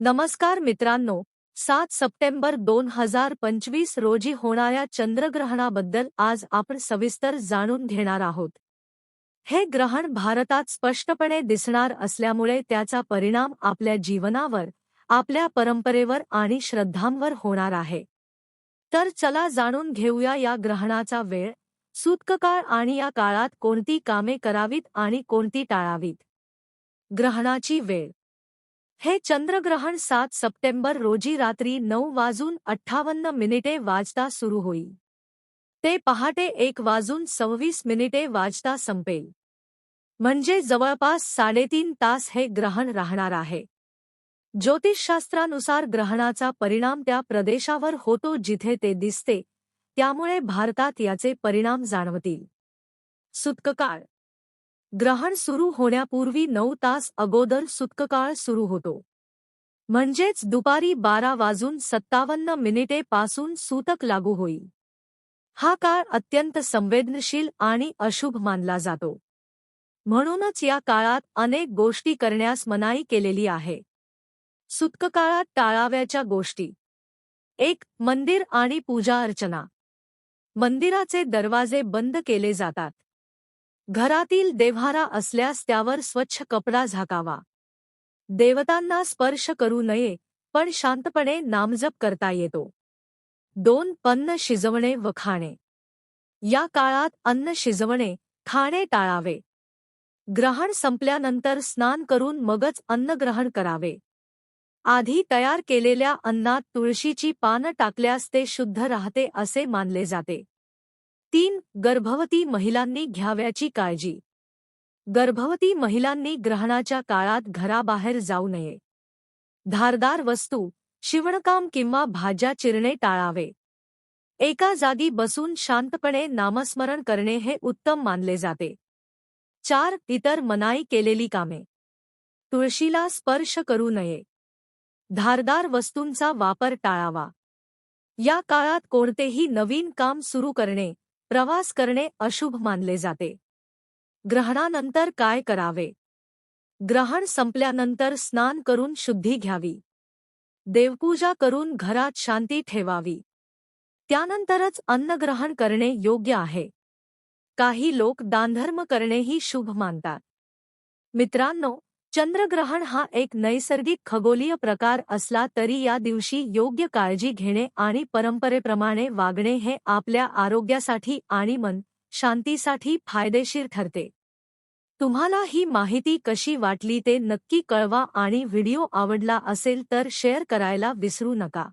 नमस्कार मित्रांनो सात सप्टेंबर दोन हजार पंचवीस रोजी होणाऱ्या चंद्रग्रहणाबद्दल आज आपण सविस्तर जाणून घेणार आहोत. हे ग्रहण भारतात स्पष्टपणे दिसणार असल्यामुळे त्याचा परिणाम आपल्या जीवनावर आपल्या परंपरेवर आणि श्रद्धांवर होणार आहे. तर चला जाणून घेऊया या ग्रहणाचा वेळ सूतककाळ आणि या काळात कोणती कामे करावीत आणि कोणती टाळावीत. ग्रहणाची वेळ हे चंद्रग्रहण सात सप्टेंबर रोजी रात्री नऊ वाजून अठ्ठावन्न मिनिटे वाजता सुरू होईल ते पहाटे एक वाजून सव्वीस मिनिटे वाजता संपेल. म्हणजे जवळपास साडेतीन तास हे ग्रहण राहणार आहे. ज्योतिषशास्त्रानुसार ग्रहणाचा परिणाम त्या प्रदेशावर होतो जिथे ते दिसते त्यामुळे भारतात याचे परिणाम जाणवतील. सुतककाळ ग्रहण सुरू होण्यापूर्वी नऊ तास अगोदर सुतककाळ सुरू होतो. म्हणजेच दुपारी बारा वाजून सत्तावन्न मिनिटे पासून सूतक लागू होईल. हा काळ अत्यंत संवेदनशील आणि अशुभ मानला जातो. म्हणूनच या काळात अनेक गोष्टी करण्यास मनाई केलेली आहे. सुतककाळात टाळाव्याच्या गोष्टी. एक मंदिर आणि पूजा अर्चना. मंदिराचे दरवाजे बंद केले जातात. घरातील देव्हारा असल्यास त्यावर स्वच्छ कपडा झाकावा. देवतांना स्पर्श करू नये पण शांतपणे नामजप करता येतो. दोन पन्न शिजवणे व खाणे. या काळात अन्न शिजवणे खाणे टाळावे. ग्रहण संपल्यानंतर स्नान करून मगच अन्न ग्रहण करावे. आधी तयार केलेल्या अन्नात तुळशीची पानं टाकल्यास ते शुद्ध राहते असे मानले जाते. तीन गर्भवती महिलांनी घ्याव्याची काळजी. गर्भवती महिलांनी ग्रहणाच्या काळात घराबाहेर जाऊ नये. धारदार वस्तू शिवणकाम किंवा भाज्या चिरणे टाळावे. एका जागी बसून शांतपणे नामस्मरण करणे हे उत्तम मानले जाते. चार इतर मनाई केलेली कामे. तुळशीला स्पर्श करू नये. धारदार वस्तूंचा वापर टाळावा. या काळात कोणतेही नवीन काम सुरू करणे प्रवास करणे अशुभ मानले जाते. ग्रहणानंतर काय करावे? ग्रहण संपल्यानंतर स्नान करून शुद्धी घ्यावी. देवपूजा करून घरात शांती ठेवावी. त्यानंतरच अन्नग्रहण करणे योग्य आहे. काही लोक दानधर्म करणेही शुभ मानतात. मित्रांनो चंद्रग्रहण हा एक नैसर्गिक खगोलीय प्रकार असला तरी या दिवशी योग्य काळजी घेणे आणि परंपरेप्रमाणे वागणे हे आपल्या आरोग्यासाठी आणि मन शांतीसाठी फायदेशीर ठरते. तुम्हाला ही माहिती कशी वाटली ते नक्की कळवा आणि व्हिडिओ आवडला असेल तर शेअर करायला विसरू नका.